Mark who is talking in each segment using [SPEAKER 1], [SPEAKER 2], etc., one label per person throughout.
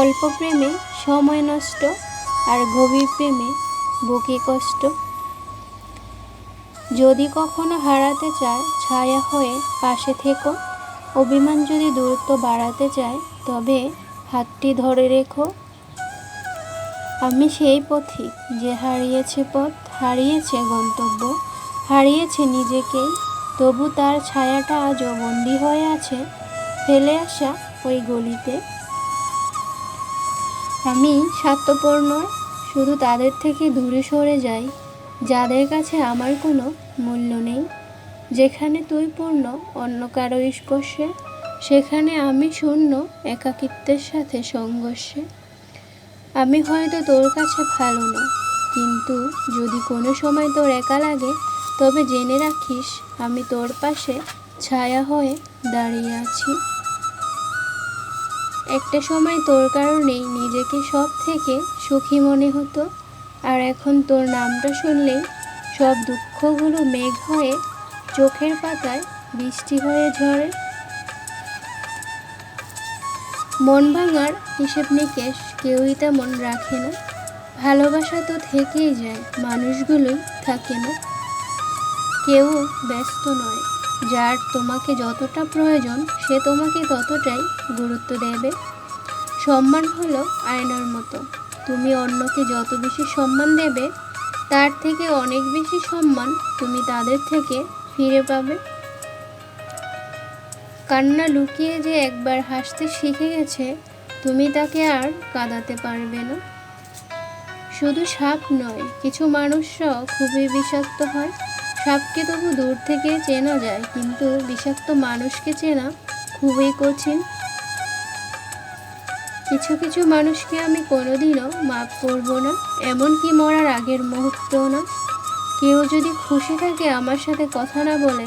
[SPEAKER 1] অল্প প্রেমে সময় নষ্ট আর গভীর প্রেমে বুকে কষ্ট। যদি কখনো হারাতে চায়, ছায়া হয়ে পাশে থেকো। অভিমান যদি দূরত্ব বাড়াতে চায়, তবে হাতটি ধরে রেখো। আমি সেই পথিক যে হারিয়েছে পথ, হারিয়েছে গন্তব্য, হারিয়েছে নিজেকেই তবু তার ছায়াটা আজও বন্দি হয়ে আছে, ফেলে আসা ওই গলিতে। আমি স্বার্থপর নয় শুধু তাদের থেকে দূরে সরে যাই, যাদের কাছে আমার কোনো মূল্য নেই। যেখানে তুই পূর্ণ, অন্য কারও স্পর্শে, সেখানে আমি শূন্য, একাকিত্বের সাথে সংঘর্ষে। আমি হয়তো তোর কাছে ভালো না, কিন্তু যদি কোনো সময় তোর একা লাগে, তবে জেনে রাখিস, আমি তোর পাশে ছায়া হয়ে দাঁড়িয়ে আছি। একটা সময় তোর কারণেই নিজেকে সব থেকে সুখী মনে হতো, আর এখন তোর নামটা শুনলেই সব দুঃখগুলো মেঘ হয়ে চোখের পাতায় বৃষ্টি হয়ে ঝরে। মন ভাঙার হিসেব নিকেশ কেউই তেমন রাখে না। ভালোবাসা তো থেকেই যায়, মানুষগুলোই থাকে না। কেউ ব্যস্ত নয়, যার তোমাকে যতটা প্রয়োজন সে তোমাকে ততটাই গুরুত্ব দেবে। সম্মান হলো আয়নার মতো। তুমি অন্যকে যত বেশি সম্মান দেবে, তার থেকে অনেক বেশি সম্মান তুমি তাদের থেকে ফিরে পাবে। কান্না লুকিয়ে যে একবার হাসতে শিখে গেছে, তুমি তাকে আর কাঁদাতে পারবে না। শুধু সাপ নয়, কিছু মানুষরাও খুবই বিষাক্ত হয়। সাপকে তবু দূর থেকে চেনা যায়, কিন্তু বিষাক্ত মানুষকে চেনা খুবই কঠিন। কিছু কিছু মানুষকে আমি কোনোদিনও মাফ করব না, এমনকি মরার আগের মুহূর্তও না। কেউ যদি খুশি থাকে আমার সাথে কথা না বলে,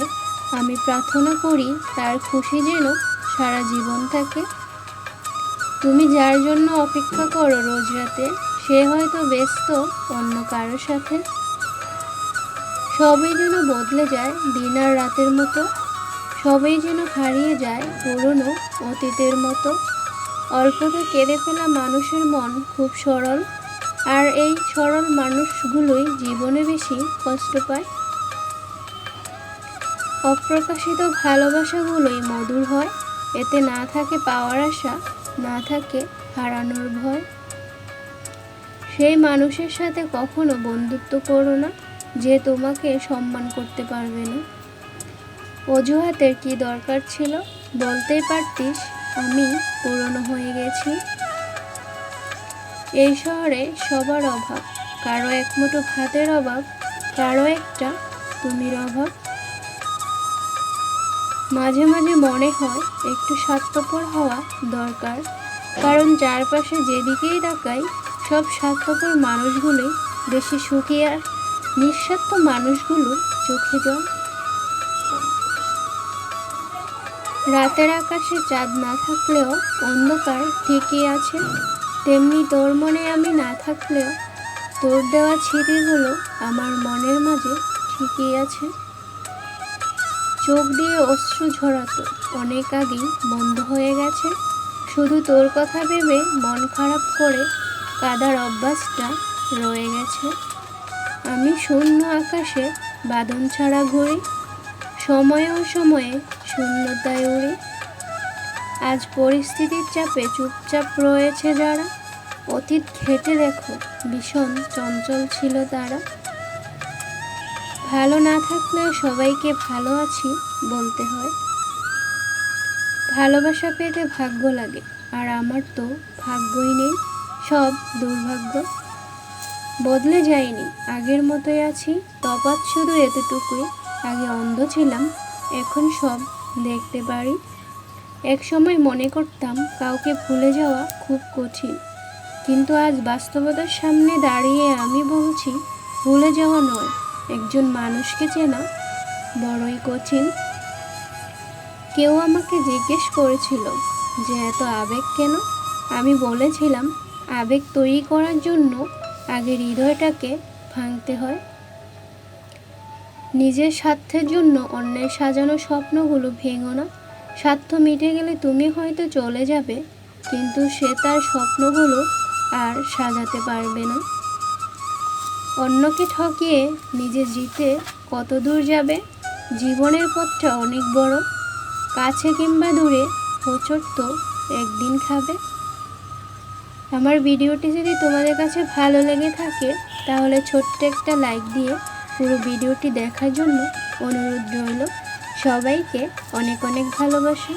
[SPEAKER 1] আমি প্রার্থনা করি তার খুশি যেন সারা জীবন থাকে। তুমি যার জন্য অপেক্ষা করো রোজ রাতে, সে হয়তো ব্যস্ত অন্য কারোর সাথে। সবই যেন বদলে যায় দিন আর রাতের মতো, সবই যেন হারিয়ে যায় পুরনো অতীতের মতো। অল্পতে কেঁদে ফেলা মানুষের মন খুব সরল, আর এই সরল মানুষগুলোই জীবনে বেশি কষ্ট পায়। অপ্রকাশিত ভালোবাসাগুলোই মধুর হয়, এতে না থাকে পাওয়ার আশা, না থাকে হারানোর ভয়। সেই মানুষের সাথে কখনো বন্ধুত্ব করো না, যে তোমাকে সম্মান করতে পারবে না। অজুহাতের কি দরকার ছিল? বলতেই পারতিস আমি পুরনো হয়ে গেছি। এই শহরে সবার অভাব, কারও এক মুঠো ভাতের অভাব, কারও একটা তুমির অভাব। মাঝে মাঝে মনে হয় একটু স্বার্থপর হওয়া দরকার, কারণ চারপাশে যেদিকেই তাকাই, সব স্বার্থপর মানুষগুলোই, বেশি সুখী আর নিঃস্বার্থ মানুষগুলো চোখে জল। রাতের আকাশে চাঁদ না থাকলেও অন্ধকার ঠিকই আছে। তেমনি তোর মনে আমি না থাকলেও তোর দেওয়া স্মৃতিগুলো আমার মনের মাঝে ঠিকই আছে। চোখ দিয়ে অশ্রু ঝরাতো, অনেক আগেই বন্ধ হয়ে গেছে। শুধু তোর কথা ভেবে মন খারাপ করে কাদার অভ্যাসটা রয়ে গেছে। আমি শূন্য আকাশে বাদন ছাড়া ঘুরি। সময়ে সময়ে শূন্যতায় উড়ি। আজ পরিস্থিতির চাপে চুপচাপ রয়েছে যারা। অতীত ঘেটে দেখো, ভীষণ চঞ্চল ছিল তারা। ভালো না থাকলেও সবাইকে ভালো আছি বলতে হয়। ভালোবাসা পেতে ভাগ্য লাগে, আর আমার তো ভাগ্যই নেই, সব দুর্ভাগ্য। বদলে যায়নি আগের মতোই আছি, তফাৎ শুধু এতটুকুই। আগে অন্ধ ছিলাম এখন সব দেখতে পারি। এক সময় মনে করতাম কাউকে ভুলে যাওয়া খুব কঠিন। কিন্তু আজ বাস্তবতার সামনে দাঁড়িয়ে আমি বলছি, ভুলে যাওয়া নয়, একজন মানুষকে চেনা বড়ই কঠিন। কেউ আমাকে জিজ্ঞেস করেছিল যে, এত আবেগ কেন? আমি বলেছিলাম, আবেগ তৈরি করার জন্য আগে হৃদয়টাকে ভাঙতে হয় নিজের স্বার্থের জন্য অন্যের সাজানো স্বপ্নগুলো ভেঙো না। স্বার্থ মিটে গেলে তুমি হয়তো চলে যাবে, কিন্তু সে তার স্বপ্নগুলো আর সাজাতে পারবে না। অন্যকে ঠকিয়ে নিজে জিতে কত দূর যাবে? জীবনের পথটা অনেক বড়। কাছে কিংবা দূরে হোঁচট তো একদিন খাবে। আমার ভিডিওটি যদি তোমাদের কাছে ভালো লেগে থাকে, তাহলে ছোট্ট একটা লাইক দিয়ে পুরো ভিডিওটি দেখার জন্য অনুরোধ রইল সবাইকে অনেক অনেক ভালোবাসা।